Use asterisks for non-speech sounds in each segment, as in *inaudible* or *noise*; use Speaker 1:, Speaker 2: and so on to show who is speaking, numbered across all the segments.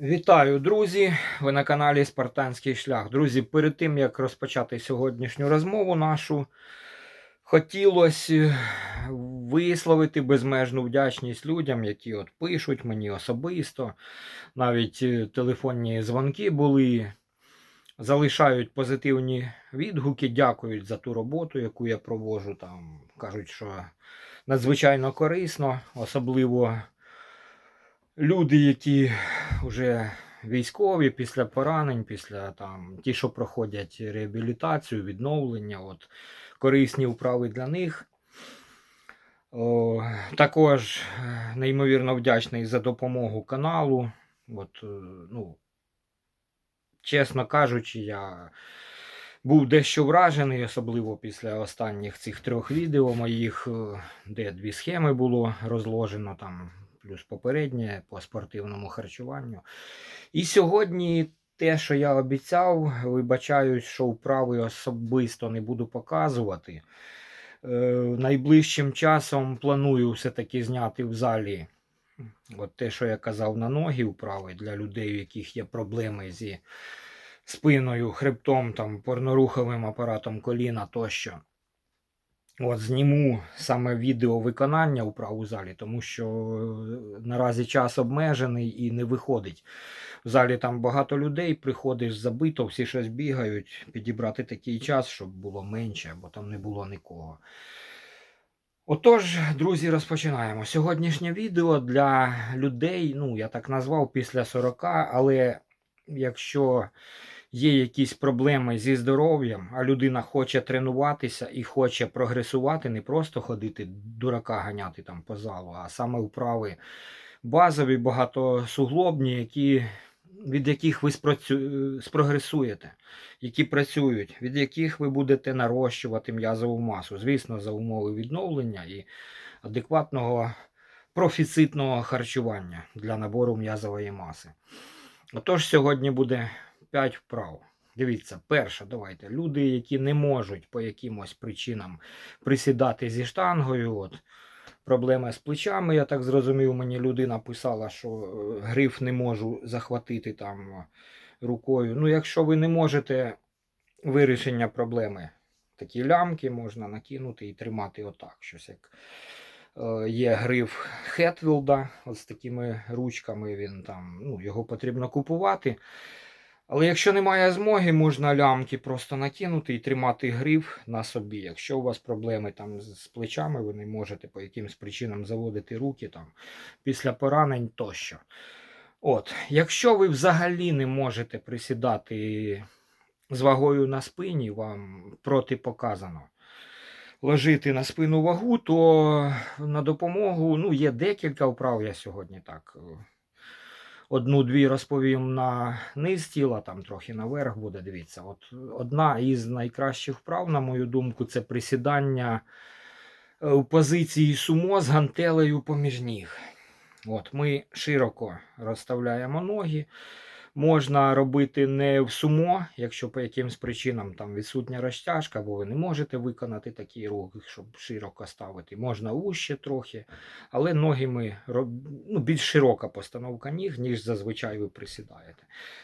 Speaker 1: Вітаю, друзі! Ви на каналі Спартанський шлях. Друзі, перед тим як розпочати сьогоднішню розмову нашу, хотілося висловити безмежну вдячність людям, які от пишуть мені особисто. Навіть е, телефонні дзвонки були, залишають позитивні відгуки, дякують за ту роботу, яку я проводжу. Там кажуть, що надзвичайно корисно, особливо люди, які вже військові після поранень, після там ті, що проходять реабілітацію, відновлення, от корисні вправи для них. О, також е, неймовірно вдячний за допомогу каналу. От, е, ну, чесно кажучи, я був дещо вражений, особливо після останніх цих трьох відео моїх, е, де дві схеми було розложено, там, плюс попереднє по спортивному харчуванню. І сьогодні те, що я обіцяв, вибачаюсь, що вправи особисто не буду показувати. Е, найближчим часом планую все-таки зняти в залі от те, що я казав на ноги вправи для людей, у яких є проблеми зі спиною, хребтом, там, порноруховим апаратом коліна тощо. От зніму саме відео виконання у залі, тому що е, наразі час обмежений і не виходить. В залі там багато людей, приходиш забито, всі щось бігають, підібрати такий час, щоб було менше, бо там не було нікого. Отож, друзі, розпочинаємо. Сьогоднішнє відео для людей, ну, я так назвав після 40, але якщо є якісь проблеми зі здоров'ям, а людина хоче тренуватися і хоче прогресувати, не просто ходити дурака ганяти там по залу, а саме вправи базові, багатосуглобні, які, від яких ви спрацю... спрогресуєте, які працюють, від яких ви будете нарощувати м'язову масу. Звісно, за умови відновлення і адекватного профіцитного харчування для набору м'язової маси. Отож, сьогодні буде 5 вправ. Дивіться, перша, давайте. Люди, які не можуть по якимось причинам присідати зі штангою. От, Проблема з плечами, я так зрозумів, мені людина писала, що е, гриф не можу захватити там рукою. Ну, якщо ви не можете вирішення проблеми, такі лямки можна накинути і тримати отак. Щось як е, є гриф Хетвілда, з такими ручками він там, ну, його потрібно купувати. Але якщо немає змоги, можна лямки просто накинути і тримати гриф на собі. Якщо у вас проблеми там з плечами, ви не можете по якимось причинам заводити руки там після поранень тощо. От, Якщо ви взагалі не можете присідати з вагою на спині, вам протипоказано ложити на спину вагу, то на допомогу ну, є декілька вправ я сьогодні так одну-дві розповім на низ тіла, там трохи наверх буде. Дивіться. От Одна із найкращих вправ, на мою думку, це присідання у в позиції сумо з гантелею поміж ніг. От Ми широко розставляємо ноги. Можна робити не в сумо, якщо по якимсь причинам там відсутня розтяжка, або ви не можете виконати такий рух, щоб широко ставити. Можна вуще трохи, але ноги ми ну, більш широка постановка ніг, ніж зазвичай ви присідаєте.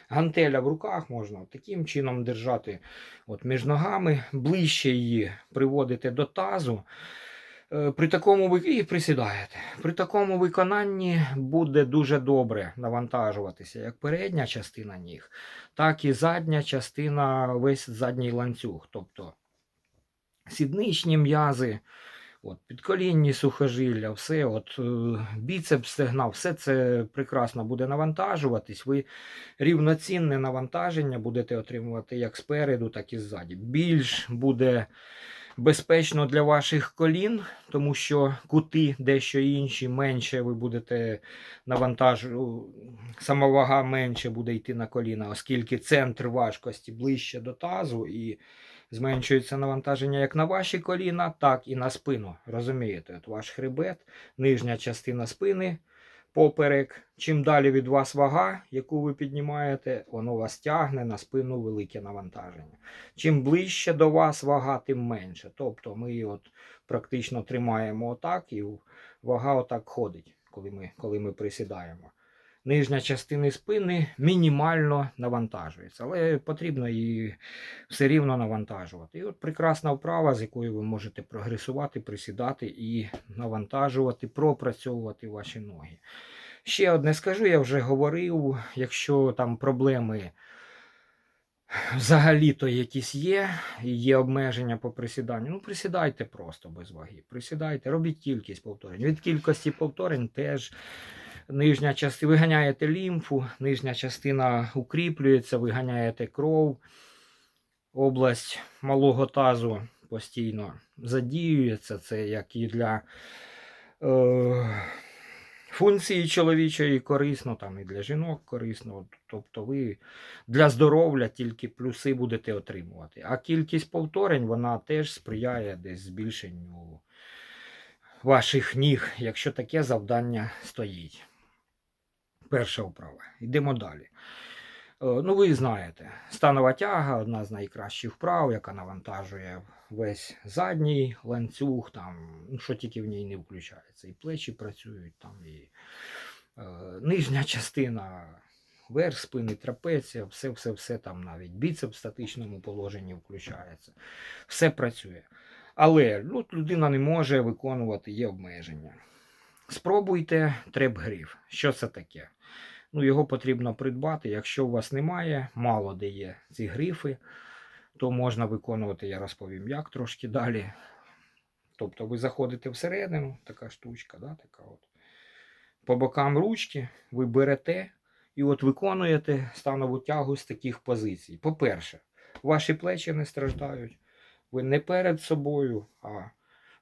Speaker 1: Гантеля в руках можна таким чином держати от між ногами, ближче її приводити до тазу. Е, при такому і присідаєте. При такому виконанні буде дуже добре навантажуватися як передня частина ніг, так і задня частина, весь задній ланцюг. Тобто сідничні м'язи, от, підколінні сухожилля, все, от, е, біцепс стегна, все це прекрасно буде навантажуватись. Ви рівноцінне навантаження будете отримувати як спереду, так і ззаді. Більш буде безпечно для ваших колін, тому що кути дещо інші, менше ви будете навантажу, сама вага менше буде йти на коліна, оскільки центр важкості ближче до тазу і зменшується навантаження як на ваші коліна, так і на спину. Розумієте, от ваш хребет, нижня частина спини поперек. Чим далі від вас вага, яку ви піднімаєте, воно вас тягне на спину велике навантаження. Чим ближче до вас вага, тим менше. Тобто ми от практично тримаємо отак, і вага отак ходить, коли ми, коли ми присідаємо. Нижня частина спини мінімально навантажується, але потрібно її все рівно навантажувати. І от прекрасна вправа, з якою ви можете прогресувати, присідати і навантажувати, пропрацьовувати ваші ноги. Ще одне скажу, я вже говорив, якщо там проблеми взагалі-то якісь є, є обмеження по присіданню, ну присідайте просто без ваги. Присідайте, робіть кількість повторень. Від кількості повторень теж нижня частина, виганяєте лімфу, нижня частина укріплюється, виганяєте кров, область малого тазу постійно задіюється. Це як і для е, функції чоловічої корисно, там і для жінок корисно. Тобто ви для здоров'я тільки плюси будете отримувати. А кількість повторень вона теж сприяє десь збільшенню ваших ніг, якщо таке завдання стоїть. Перша вправа. Йдемо далі. Е, Ну, ви знаєте, станова тяга одна з найкращих вправ, яка навантажує весь задній ланцюг, там, ну, що тільки в ній не включається. І плечі працюють, там, і е, нижня частина, верх спини, трапеція, все, все, все там навіть біцеп в статичному положенні включається. Все працює. Але ну, людина не може виконувати, є обмеження. Спробуйте треп-гриф. Що це таке? Ну, його потрібно придбати. Якщо у вас немає, мало де є ці грифи, то можна виконувати, я розповім, як трошки далі. Тобто ви заходите всередину, така штучка, да, така от. по бокам ручки, ви берете і от виконуєте станову тягу з таких позицій. По-перше, ваші плечі не страждають. Ви не перед собою, а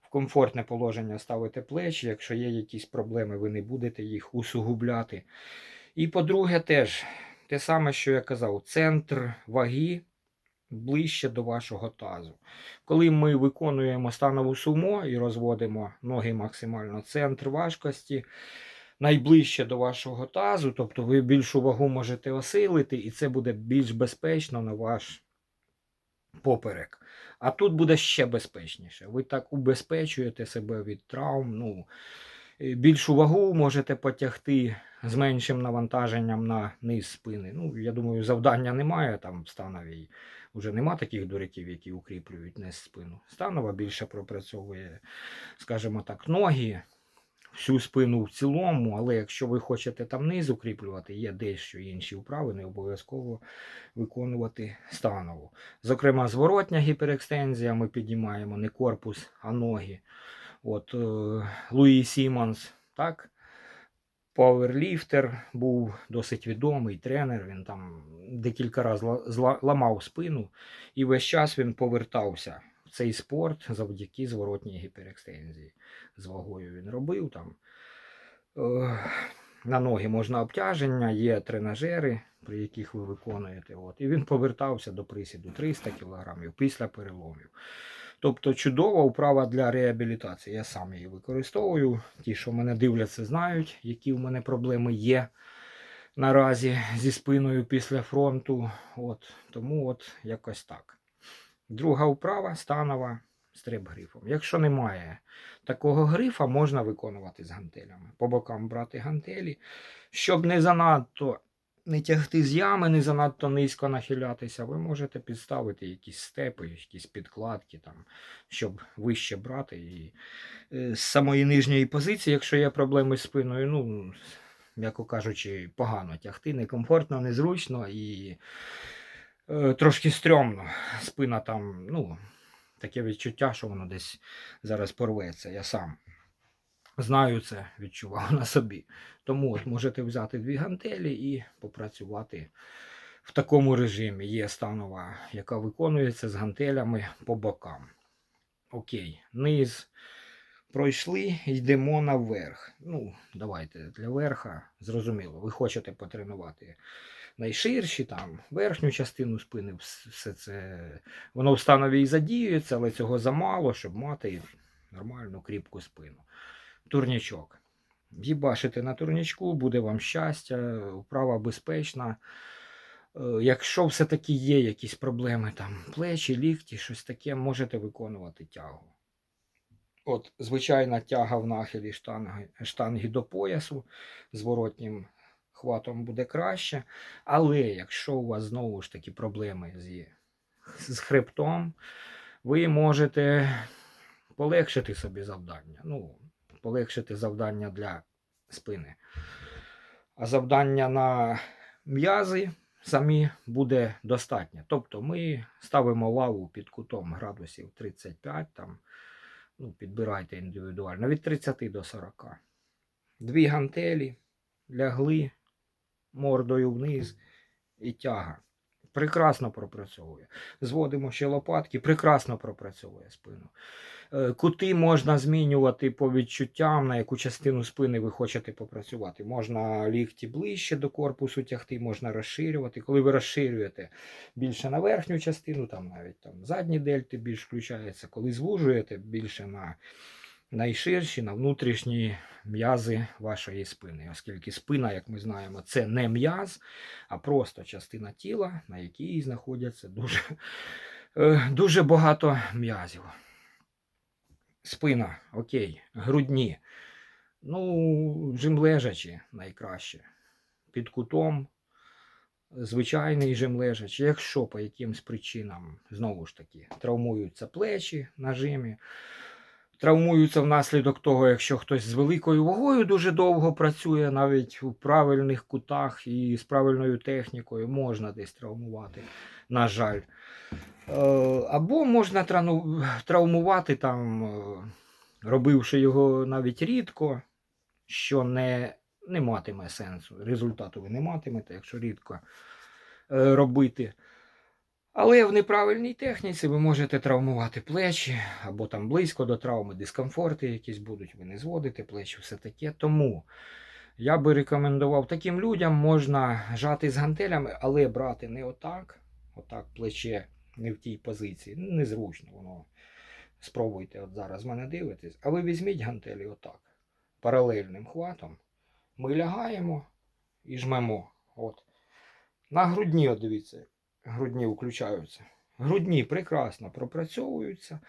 Speaker 1: в комфортне положення ставите плечі. Якщо є якісь проблеми, ви не будете їх усугубляти. І по-друге, теж те саме, що я казав, центр ваги ближче до вашого тазу. Коли ми виконуємо станову сумо і розводимо ноги максимально, центр важкості найближче до вашого тазу, тобто ви більшу вагу можете осилити, і це буде більш безпечно на ваш поперек. А тут буде ще безпечніше. Ви так убезпечуєте себе від травм. Ну, більшу вагу можете потягти з меншим навантаженням на низ спини. Ну, я думаю, завдання немає там в становій. Вже нема таких дуриків, які укріплюють низ спину. Станова більше пропрацьовує, скажімо так, ноги, всю спину в цілому, але якщо ви хочете там низ укріплювати, є дещо інші вправи, не обов'язково виконувати станову. Зокрема, зворотня гіперекстензія, ми піднімаємо не корпус, а ноги. От е, Луї Сімонс, так? Пауерліфтер був досить відомий тренер. Він там декілька разів ламав спину, і весь час він повертався в цей спорт завдяки зворотній гіперекстензії. З вагою він робив там. Е, на ноги можна обтяження, є тренажери, при яких ви виконуєте. От. І він повертався до присіду 300 кг після переломів. Тобто чудова вправа для реабілітації. Я сам її використовую. Ті, що мене дивляться, знають, які в мене проблеми є наразі зі спиною після фронту. От, тому от якось так. Друга вправа станова стрип-грифом. Якщо немає такого грифа, можна виконувати з гантелями. По бокам брати гантелі, щоб не занадто не тягти з ями, не занадто низько нахилятися, ви можете підставити якісь степи, якісь підкладки, там, щоб вище брати. І е, з самої нижньої позиції, якщо є проблеми з спиною, ну, м'яко кажучи, погано тягти, некомфортно, незручно і е, трошки стрьомно. Спина там, ну, таке відчуття, що воно десь зараз порветься. Я сам знаю це, *laughs* відчував на собі. Тому от можете взяти дві гантелі і попрацювати в такому режимі. Є станова, яка виконується з гантелями по бокам. Окей, низ. Пройшли, йдемо наверх. Ну, давайте для верха. Зрозуміло, ви хочете потренувати найширші, там, верхню частину спини, все це. Воно в станові і задіюється, але цього замало, щоб мати нормальну кріпку спину. Турнічок. Їбашите на турнічку, буде вам щастя, вправа безпечна. Е, Якщо все-таки є якісь проблеми, там плечі, лікті, щось таке, можете виконувати тягу. От звичайна тяга в нахилі штанги, штанги до поясу зворотнім хватом буде краще. Але якщо у вас знову ж таки проблеми зі, з хребтом, ви можете полегшити собі завдання. Ну, полегшити завдання для спини. А завдання на м'язи самі буде достатньо. Тобто ми ставимо лаву під кутом градусів 35, там, ну, підбирайте індивідуально, від 30 до 40. Дві гантелі лягли мордою вниз і тяга. Прекрасно пропрацьовує. Зводимо ще лопатки, прекрасно пропрацьовує спину. Е, Кути можна змінювати по відчуттям, на яку частину спини ви хочете попрацювати. Можна лікті ближче до корпусу тягти, можна розширювати. Коли ви розширюєте більше на верхню частину, там навіть там задні дельти більш включаються. Коли звужуєте більше на найширші, на внутрішні м'язи вашої спини. Оскільки спина, як ми знаємо, це не м'яз, а просто частина тіла, на якій знаходяться дуже, е, дуже багато м'язів. Спина, окей, грудні. Ну, жим лежачі найкраще. Під кутом, звичайний жим лежачі. Якщо по якимсь причинам, знову ж таки, травмуються плечі на жимі, травмуються внаслідок того, якщо хтось з великою вагою дуже довго працює, навіть у правильних кутах і з правильною технікою можна десь травмувати, на жаль. Е, Або можна травмувати, там, е, робивши його навіть рідко, що не, не матиме сенсу. Результату ви не матимете, якщо рідко е, робити. Але в неправильній техніці ви можете травмувати плечі, або там близько до травми, дискомфорти якісь будуть, ви не зводите плечі, все таке. Тому я би рекомендував таким людям можна жати з гантелями, але брати не отак, отак плече не в тій позиції. Незручно воно. Спробуйте, от зараз мене дивитесь. А ви візьміть гантелі отак. Паралельним хватом. Ми лягаємо і жмемо. От. На грудні, от дивіться, грудні включаються. Грудні прекрасно пропрацьовуються,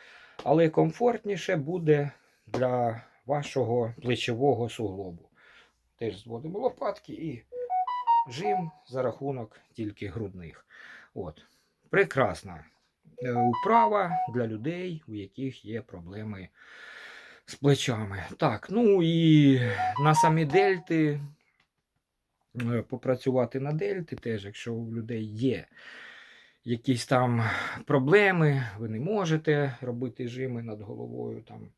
Speaker 1: але комфортніше буде для вашого плечового суглобу. Теж зводимо лопатки і жим за рахунок тільки грудних. От. Прекрасна е, вправа для людей, у яких є проблеми з плечами. Так, ну і на самі дельти. Е, Попрацювати на дельти теж, якщо у людей є якісь там проблеми, ви не можете робити жими над головою, там,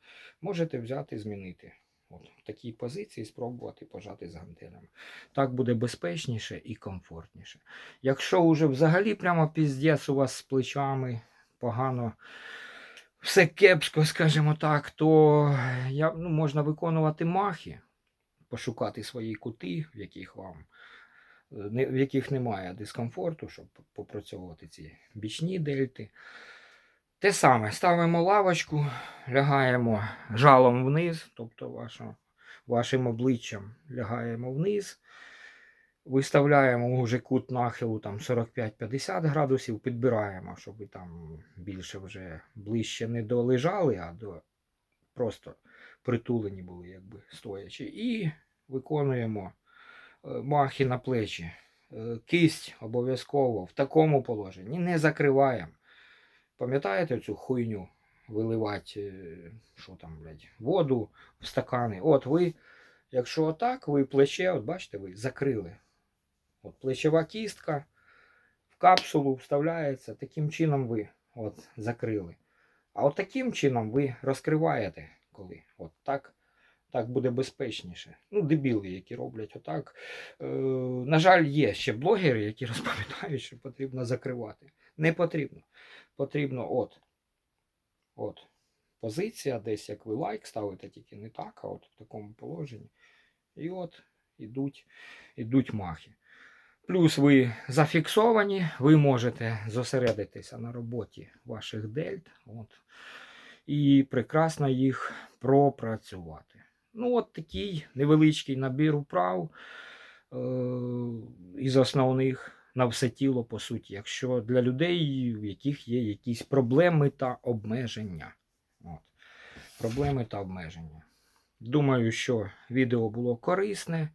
Speaker 1: можете взяти, змінити. От, в такій позиції спробувати пожати з гантелями. Так буде безпечніше і комфортніше. Якщо вже взагалі прямо піздець у вас з плечами погано, все кепсько, скажімо так, то я, ну, можна виконувати махи, пошукати свої кути, в яких вам е, в яких немає дискомфорту, щоб попрацьовувати ці бічні дельти. Те саме, ставимо лавочку, лягаємо жалом вниз, тобто вашо, вашим обличчям лягаємо вниз, виставляємо вже кут нахилу там 45-50 градусів, підбираємо, щоб ви там більше вже ближче не долежали, а до просто притулені були, якби стоячи. І виконуємо е, махи на плечі. Е, Кисть обов'язково в такому положенні не закриваємо. Пам'ятаєте цю хуйню виливати, е, що там, блядь, воду в стакани? От ви, якщо отак, ви плече, от бачите, ви закрили. От плечова кістка в капсулу вставляється, таким чином ви от, закрили. А от таким чином ви розкриваєте, коли от так, так буде безпечніше. Ну, дебіли, які роблять отак. Е, на жаль, є ще блогери, які *laughs* розповідають, що потрібно закривати. Не потрібно. Потрібно от. От. Позиція, десь як ви лайк ставите, тільки не так, а от в такому положенні. І от ідуть, ідуть махи. Плюс ви зафіксовані, ви можете зосередитися на роботі ваших дельт от, і прекрасно їх пропрацювати. Ну, от такий невеличкий набір вправ е- із основних на все тіло, по суті, якщо для людей, в яких є якісь проблеми та обмеження. От. Проблеми та обмеження. Думаю, що відео було корисне.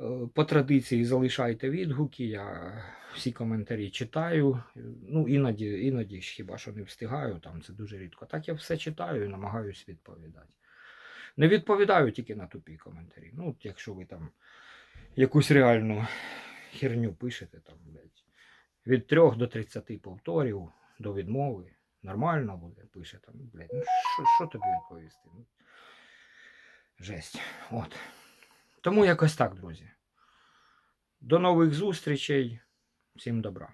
Speaker 1: Е, По традиції залишайте відгуки, я всі коментарі читаю. Ну, іноді, іноді хіба що не встигаю, там це дуже рідко. Так я все читаю і намагаюсь відповідати. Не відповідаю тільки на тупі коментарі. Ну, от якщо ви там якусь реальну херню пишете, там, блядь, від 3 до 30 повторів до відмови. Нормально буде, пише там, блядь, ну що, тобі відповісти? Ну, жесть. От. Тому якось так, друзі. До нових зустрічей. Всім добра.